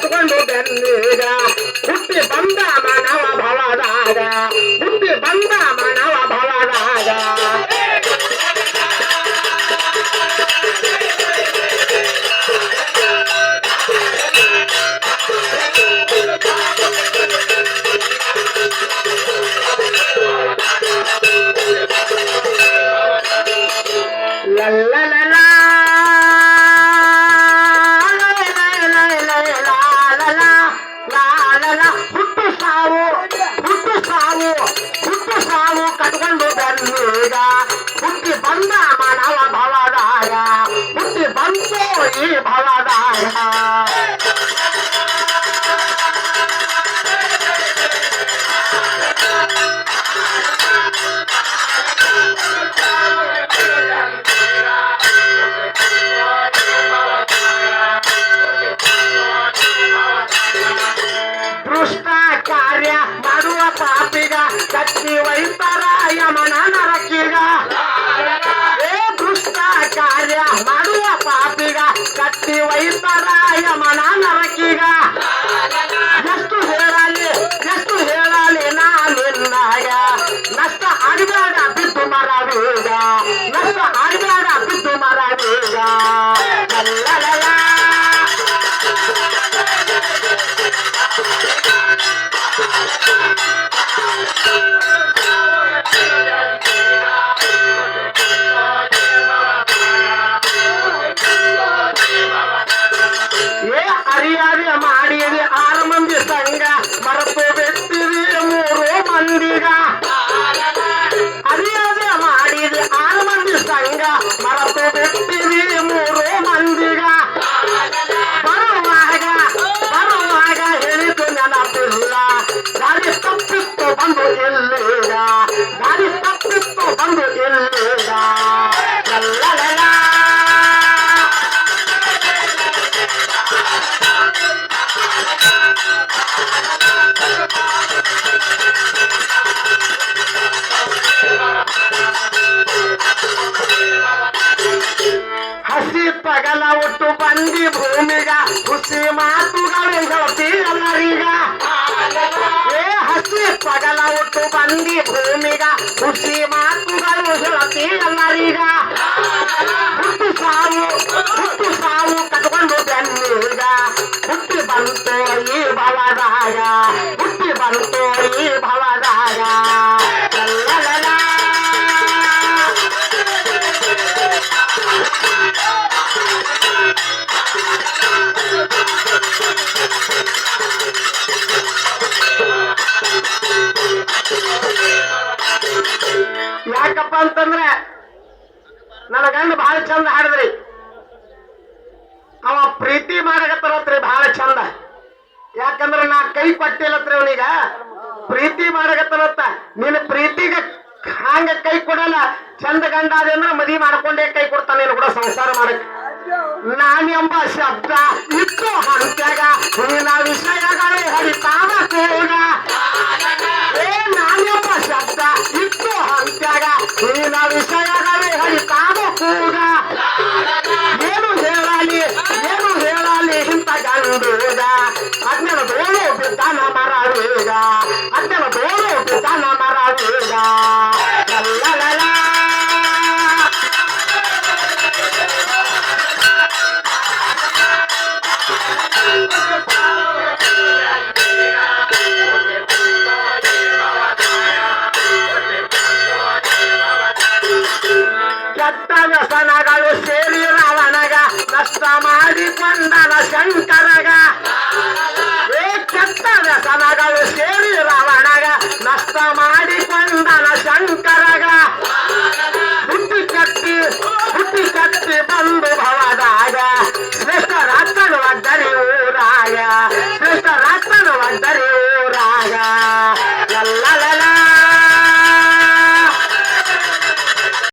ಕಟ್ಕೊಂಡು ಬೆನ್ನಿಗ కత్తి వైపరాయమన నరకిగా. ఏ దుష్టాచార్య మడువ ಒಟ್ಟು ಬಂದಿ ಭೂಮಿಗ ಹುಸಿ ಮಾತುಗಳು ಹೇಳ್ತಿ ಎಲ್ಲರೀಗ ಏ ಹಸಿ ಪಗಲ ಒಟ್ಟು ಬಂದಿ ಭೂಮಿಗ ಹುಸಿ ಮಾತುಗಳು ಹೇಳ್ತಿ ಎಲ್ಲರೀಗ ಹುಟ್ಟು ಸಾವು ಹುಟ್ಟು ಸಾವು ಕಟ್ಕೊಂಡು ಬೆನ್ನೀಗ ಹುಟ್ಟಿ ಬಂತು ಈ ಭವದಾಗ ಹುಟ್ಟಿ ಬಂತು ಈ ಭವದಾಗ ಯಾಕಪ್ಪ ಅಂತಂದ್ರೆ ನನ್ನ ಗಂಡ ಬಹಳ ಚಂದ ಹಾಡಿದ್ರಿ. ಅವ ಪ್ರೀತಿ ಮಾಡಕತ್ತಾರತ್ರಿ ಬಹಳ ಚಂದ. ಯಾಕಂದ್ರೆ ನಾ ಕೈ ಕೊಟ್ಟಿಲ್ಲತ್ರಿ ಅವನೀಗ. ಪ್ರೀತಿ ಮಾಡಕತ್ತಾರತ್ತ ನಿನ್ನ ಪ್ರೀತಿಗ ಹಂಗ ಕೈ ಕೊಡಲ್ಲ. ಚಂದ ಗಂಡ ಅದೇ ಅಂದ್ರೆ ಮದಿ ಮಾಡ್ಕೊಂಡೇ ಕೈ ಕೊಡ್ತಾನೆ ಕೂಡ ಸಂಸಾರ ಮಾಡಕ್. ನಾನೆಂಬ ಶಬ್ದ ಇತ್ತು ಹಂತ್ಯಾಗ ನಿನ್ನ ವಿಷಯಗಳೇ ಹರಿತಾವ ಕೂಡ ಏ ನಾನೆಂಬ ಶಬ್ದ ಇತ್ತು ಹಂತ್ಯಾಗ ನಿನ್ನ ವಿಷಯಗಳೇ ಹರಿತಾವ ಕೂಡ ಏನು ಹೇಳಲಿ ಏನು ಹೇಳಲಿ ಇಂಥ ಗಂಡೂಗ ಅಜ್ಞನ ಬೋಳು ಬಿದ್ದಾನ ಮರವೀಗ ಅಜ್ಞನ ಬೋಳು ಬಿದ್ದಾನ ಮರವೀಗ ವ್ಯಸನಗಳು ಸೇರಿ ರಾವಣಗ, ನಷ್ಟ ಮಾಡಿ ಮಾಡಿಕೊಂಡನ ಶಂಕರಗ. ಏ ಕೆಟ್ಟ ವ್ಯಸನಗಳು ಸೇರಿ ರಾವಣಗ, ನಷ್ಟ ಮಾಡಿ ಮಾಡಿಕೊಂಡನ ಶಂಕರ